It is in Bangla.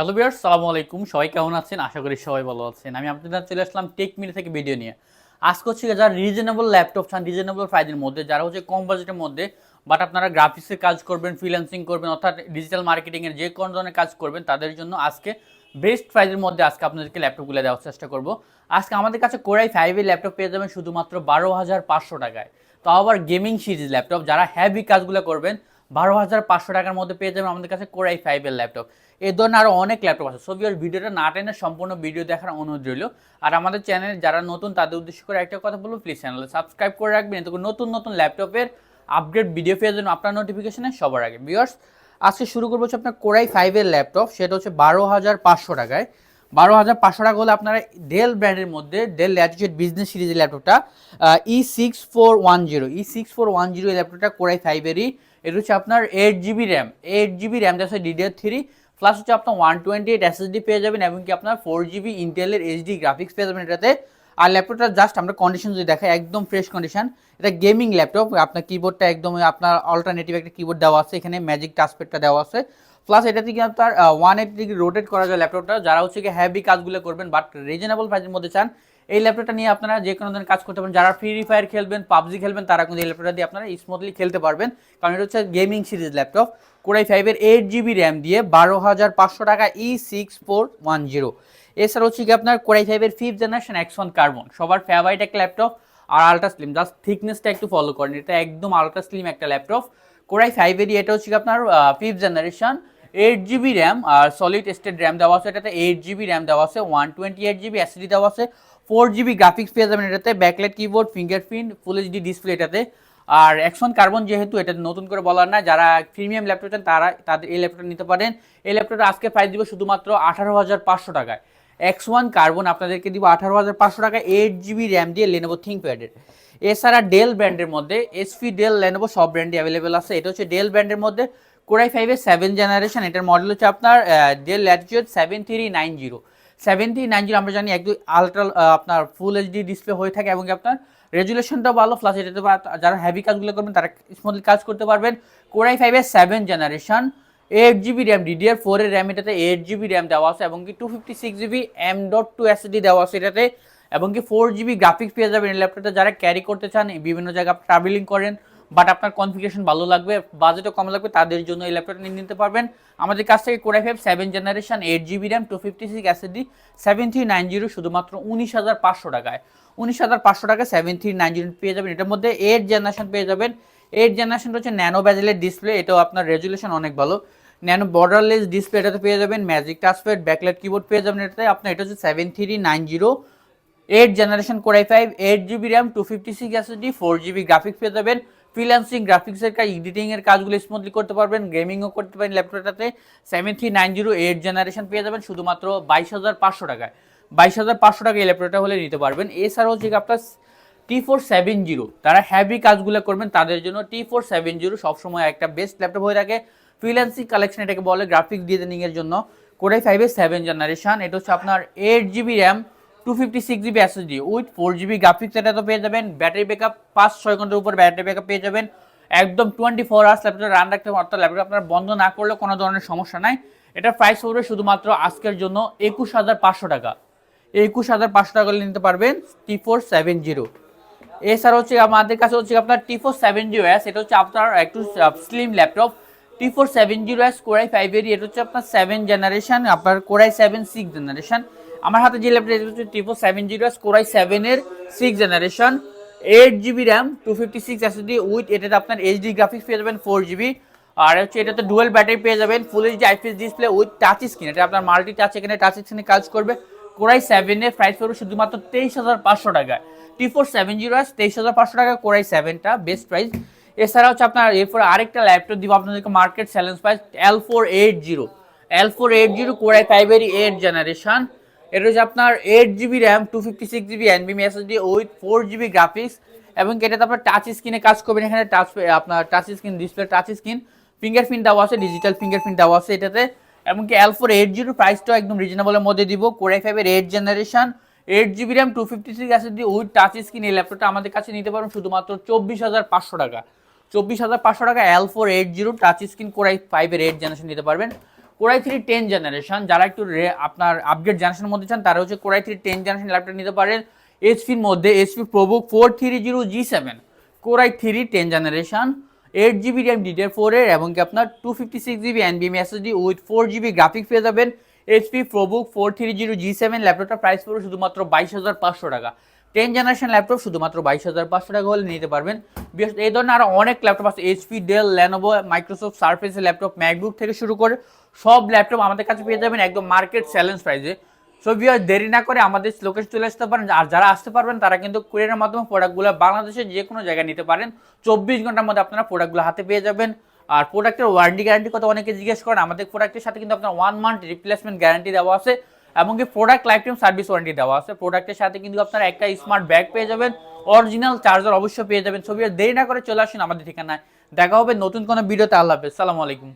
হ্যালো বিয়ার সালামু আলাইকুম। সবাই কেমন আছেন? আশা করি সবাই ভালো আছেন। আমি আপনাদের চলে আসলাম টেক মিনি থেকে ভিডিও নিয়ে। আজকে হচ্ছে যারা রিজনেবল ল্যাপটপ চান রিজনেবল প্রাইজের মধ্যে, যারা হচ্ছে কম বাজেটের মধ্যে বাট আপনারা গ্রাফিক্সের কাজ করবেন ফ্রিল্যান্সিং করবেন, অর্থাৎ ডিজিটাল মার্কেটিংয়ের যে কোনো ধরনের কাজ করবেন, তাদের জন্য আজকে বেস্ট প্রাইজের মধ্যে আজকে আপনাদেরকে ল্যাপটপগুলো দেওয়ার চেষ্টা করব। আজকে আমাদের কাছে কোরাই ফাইভের ল্যাপটপ পেয়ে যাবেন শুধুমাত্র বারো হাজার পাঁচশো টাকায়। তাও আবার গেমিং সিরিজ ল্যাপটপ যারা হ্যাভি কাজগুলো করবেন বারো হাজার পাঁচশো টাকার মধ্যে পেয়ে যাবেন আমাদের কাছে কোরাই ফাইভের ল্যাপটপ এই ধরনের আরও অনেক ল্যাপটপ আছে। সো ভিডিওটা না টেনে সম্পূর্ণ ভিডিও দেখার অনুরোধ রইল। আর আমাদের চ্যানেলে যারা নতুন, তাদের উদ্দেশ্য করে একটা কথা বলব প্লিজ চ্যানেলে সাবস্ক্রাইব করে রাখবেন। এতে করে নতুন নতুন ল্যাপটপের আপডেট ভিডিও পেয়ে জন্য আপনার নোটিফিকেশনে সবার আগে। ভিউয়ার্স আজকে শুরু করব হচ্ছে আপনার কোরাই ফাইভের ল্যাপটপ সেটা হচ্ছে বারো হাজার পাঁচশো টাকায়। বারো হাজার পাঁচশো টাকা হলে আপনারা ডেল ব্র্যান্ডের মধ্যে ডেল ল্যাটিটিউড বিজনেস সিরিজের ল্যাপটপটা E six four one zero E six four one zero এই ল্যাপটপটা কোরাই ফাইভেরই এটা হচ্ছে আপনার eight GB RAM eight GB RAM যাচ্ছে ডিডিআর থ্রি প্লাস হচ্ছে আপনার ওয়ান টোয়েন্টি এইট এসএসডি পেয়ে যাবেন এবং কি আপনার ফোর জিবি ইন্টেলের এইচডি গ্রাফিক্স পেয়ে যাবেন এটাতে। আর ল্যাপটপটা জাস্ট আমরা কন্ডিশন যদি দেখাই, একদম ফ্রেশ কন্ডিশন এটা গেমিং ল্যাপটপ আপনার কিবোর্ডটা একদম আপনার অল্টারনেটিভ একটা কিবোর্ড দেওয়া আছে, এখানে ম্যাজিক টাচপ্যাডটা দেওয়া আছে। প্লাস এটা থেকে আপনার ওয়ান এইটি ডিগ্রি রোটেট করা যায় ল্যাপটপটা যারা হচ্ছে কি হ্যাভি কাজগুলো করবেন বাট রিজনেবল প্রাইসের মধ্যে চান এই ল্যাপটপটা নিয়ে আপনারা যে কোনো ধরনের কাজ করতে পারেন। যারা ফ্রি ফায়ার খেলবেন, পাবজি খেলবেন, তারা কিন্তু এই ল্যাপটপটা দিয়ে আপনারা স্মুথলি খেলতে পারবেন। কারণ এটা হচ্ছে gaming series laptop core i ফাইভের এইট জিবি র্যাম দিয়ে বারো হাজার পাঁচশো টাকা E six four one zero এছাড়া হচ্ছে কি আপনার কোরাই ফাইভের ফিফথ জেনারেশন ওয়ান কার্বন সবার ফেভারিট একটা ল্যাপটপ আর আলট্রা স্লিম জাস্ট থিকনেসটা একটু ফলো করেন। এটা একদম আলট্রা স্লিম একটা ল্যাপটপ কোরাই ফাইভেরই এটা হচ্ছে কি আপনার fifth generation eight GB RAM আর সলিড স্টেট র্যাম দেওয়া আছে। এটাতে এইট জিবি র্যাম দেওয়া আছে one twenty eight GB SD দেওয়া আছে। ফোর জিবি গ্রাফিক্স পেয়ে যাবেন এটাতে backlight keyboard fingerprint full HD display এটাতে। আর এক্সন কার্বন যেহেতু এটা নতুন করে বলার না, যারা প্রিমিয়াম ল্যাপটপ চান তারা তাদের এই ল্যাপটপটা নিতে পারেন। এই ল্যাপটপটা আজকে প্রাইস দিব শুধুমাত্র আঠারো হাজার পাঁচশো টাকায়। এক্স ওয়ান কার্বন আপনাদেরকে দিব আঠারো হাজার পাঁচশো টাকা এইট জিবি র্যাম দিয়ে লেনোভো থিঙ্কপ্যাডের এছাড়া ডেল ব্র্যান্ডের মধ্যে এসপি ডেল লেনোভো সব ব্র্যান্ডই অ্যাভেলেবেল আছে। এটা হচ্ছে ডেল ব্র্যান্ডের মধ্যে কোরাই ফাইভের সেভেন জেনারেশন এটার মডেল হচ্ছে আপনার Dell Latitude seven three nine zero seven three nine zero আমরা জানি একদম আলট্রা আপনার ফুল এইচডি ডিসপ্লে হয়ে থাকে এবং আপনার রেজুলেশনটাও ভালো প্লাস এটাতে যারা হ্যাভি কাজগুলো করবেন, তারা স্মুথলি কাজ করতে পারবেন। কোরাই ফাইভের seven generation eight GB RAM DDR ফোরের র্যাম এটাতে এইট জিবি র্যাম দেওয়া আছে, এবং কি two fifty six GB M dot two SD দেওয়া আছে এটাতে, এবং কি ফোর জিবি গ্রাফিক্স পেয়ে যাবেন ল্যাপটপটা যারা ক্যারি করতে চান বিভিন্ন জায়গায় ট্রাভেলিং করেন বাট আপনার কনফিগারেশন ভালো লাগবে বাজেটও কম লাগবে, তাদের জন্য এই ল্যাপটপটা নিয়ে নিতে পারবেন। আমাদের কাছ থেকে core i five seven generation eight GB RAM two fifty six SSD seven three nine zero শুধুমাত্র উনিশ হাজার পাঁচশো টাকায়। উনিশ হাজার পাঁচশো টাকা সেভেন থ্রি নাইন জিরো পেয়ে যাবেন। এটার মধ্যে এইট জেনারেশন পেয়ে যাবেন। এইট জেনারেশন হচ্ছে ন্যানো ব্যাজেলের ডিসপ্লে এটাও আপনার রেজুলেশন অনেক ভালো। ন্যানো বর্ডারলেস ডিসপ্লে এটাতে পেয়ে যাবেন। ম্যাজিক টাচপ্যাড ব্যাকলাইট কিবোর্ড পেয়ে যাবেন এটাতে। আপনার এটা হচ্ছে seven three nine zero eight generation core i five eight GB RAM two fifty six SSD four GB graphics পেয়ে যাবেন। ফ্রিল্যান্সিং গ্রাফিক্সের কাজ এডিটিংয়ের কাজগুলো স্মুথলি করতে পারবেন গেমিংও করতে পারেন ল্যাপটপটাতে seven three nine zero eight generation পেয়ে যাবেন শুধুমাত্র বাইশ হাজার পাঁচশো টাকায়। বাইশ হাজার পাঁচশো টাকা এই ল্যাপটপটা হলে নিতে পারবেন। এছাড়াও হচ্ছে আপনার টি ফোর সেভেন জিরো তারা হ্যাভি কাজগুলো করবেন, তাদের জন্য টি ফোর সেভেন জিরো সবসময় একটা বেস্ট ল্যাপটপ হয়ে থাকে। ফ্রিল্যান্সিং কালেকশন এটাকে বলে গ্রাফিক ডিজাইনিংয়ের জন্য। কোরাই ফাইভের সেভেন জেনারেশন এটা হচ্ছে আপনার eight GB RAM two fifty six GB SSD with four GB graphics এটা তো পেয়ে যাবেন ব্যাটারি ব্যাকআপ পাঁচ ছয় ঘণ্টার উপর ব্যাটারি ব্যাকআপ পেয়ে যাবেন, একদম twenty four hours laptop run রাখতে অর্থাৎ ল্যাপটপ আপনার বন্ধ না করলে কোনো ধরনের সমস্যা নাই। এটা প্রাইস পড়বে শুধুমাত্র আজকের জন্য একুশ হাজার পাঁচশো টাকা। একুশ হাজার পাঁচশো টাকা নিতে পারবেন টি ফোর সেভেন জিরো এছাড়া হচ্ছে আমাদের কাছে হচ্ছে আপনার T four seven zero S এটা হচ্ছে আপনার একটু slim laptop T four seven zero S core i ফাইভেরই এটা হচ্ছে আপনার সেভেন জেনারেশন আপনার core i seven six generation আমার হাতে যে ল্যাপটপ হচ্ছে T four seven zero core i সেভেনের six generation eight GB RAM two fifty six SSD with এটাতে আপনার এইচডি গ্রাফিক্স পেয়ে যাবেন ফোর জিবি আর হচ্ছে এটাতে ডুয়েল ব্যাটারি পেয়ে যাবেন full HD IPS display with touch screen এটা আপনার মাল্টি টাচ এখানে টাচ স্ক্রিনে কাজ করবে। কোরাই সেভেনের প্রাইস পড়বে শুধুমাত্র তেইশ হাজার পাঁচশো টাকায় T four seven zero S তেইশ হাজার পাঁচশো টাকা কোরাই সেভেনটা বেস্ট প্রাইস এছাড়া হচ্ছে আপনার এরপর আরেকটা ল্যাপটপ দিব আপনাদেরকে market challenge price L four eight zero L four eight zero core i ফাইভেরই eight generation এটা হচ্ছে আপনার eight GB RAM two fifty six GB এনবিএম SSD with four GB graphics এবং এটাতে আপনার টাচ স্ক্রিনে কাজ করবেন এখানে টাচ আপনার touch screen display touch screen fingerprint দেওয়া আছে ডিজিটাল ফিঙ্গারপ্রিন্ট দেওয়া আছে এটাতে। এমনকি এল ফোর এইট জিরো প্রাইসটাও একদম রিজনেবলের মধ্যে দিব কোরাই ফাইভের eight generation eight GB RAM two fifty six SSD with touch screen এই ল্যাপটপটা আমাদের কাছে নিতে পারবেন শুধুমাত্র চব্বিশ হাজার পাঁচশো টাকা। চব্বিশ হাজার পাঁচশো টাকা L four eight zero touch screen core i ফাইভের এইট জেনারেশন নিতে পারবেন। কোরাই থ্রি টেন জেনারেশন যারা একটু আপনার আপডেট জেনারেশনের মধ্যে চান, তারা হচ্ছে core i three ten generation laptop নিতে পারেন। এইচপির মধ্যে HP ProBook four three zero G seven core i three ten generation eight GB RAM DDR ফোরের এবং কি আপনার two fifty six GB এনবিএম SSD with four GB graphics পেয়ে যাবেন। HP ProBook four three zero G seven ল্যাপটপটার price পড়বে শুধুমাত্র বাইশ হাজার পাঁচশো টাকা। টেন জেনারেশন ল্যাপটপ শুধুমাত্র বাইশ হাজার পাঁচশো টাকা হলে নিতে পারবেন। বিশেষ এই ধরনের আরও অনেক ল্যাপটপ আছে এইচপি ডেল ল্যানোভো মাইক্রোসফট সার্ফেসের ল্যাপটপ ম্যাকবুক থেকে শুরু করে সব ল্যাপটপ আমাদের কাছে পেয়ে যাবেন একদম মার্কেট চ্যালেঞ্জ প্রাইসে সো ভিউয়ার দেরি না করে আমাদের লোকেশন চলে আসতে পারেন। আর যারা আসতে পারবেন, তারা কিন্তু কুরিয়ারের মাধ্যমে প্রোডাক্টগুলো বাংলাদেশের যে কোনো জায়গায় নিতে পারেন। চব্বিশ ঘণ্টার মধ্যে আপনারা প্রোডাক্টগুলো হাতে পেয়ে যাবেন। আর প্রোডাক্টের ওয়ারেন্টি গ্যারান্টি কথা অনেকে জিজ্ঞেস করেন। আমাদের প্রোডাক্টের সাথে কিন্তু আপনার ওয়ান মান্থ রিপ্লেসমেন্ট গ্যারান্টি দেওয়া আছে। এমনকি product lifetime service warranty দেওয়া আছে। প্রোডাক্টের সাথে কিন্তু আপনারা একটা স্মার্ট ব্যাগ পেয়ে যাবেন। অরিজিনাল চার্জার অবশ্যই পেয়ে যাবেন। ছবি দেরি না করে চলে আসুন আমাদের ঠিকানায়। দেখা হবে নতুন কোনো ভিডিওতে আল্লাহ হাফেজ। সালামু আলাইকুম।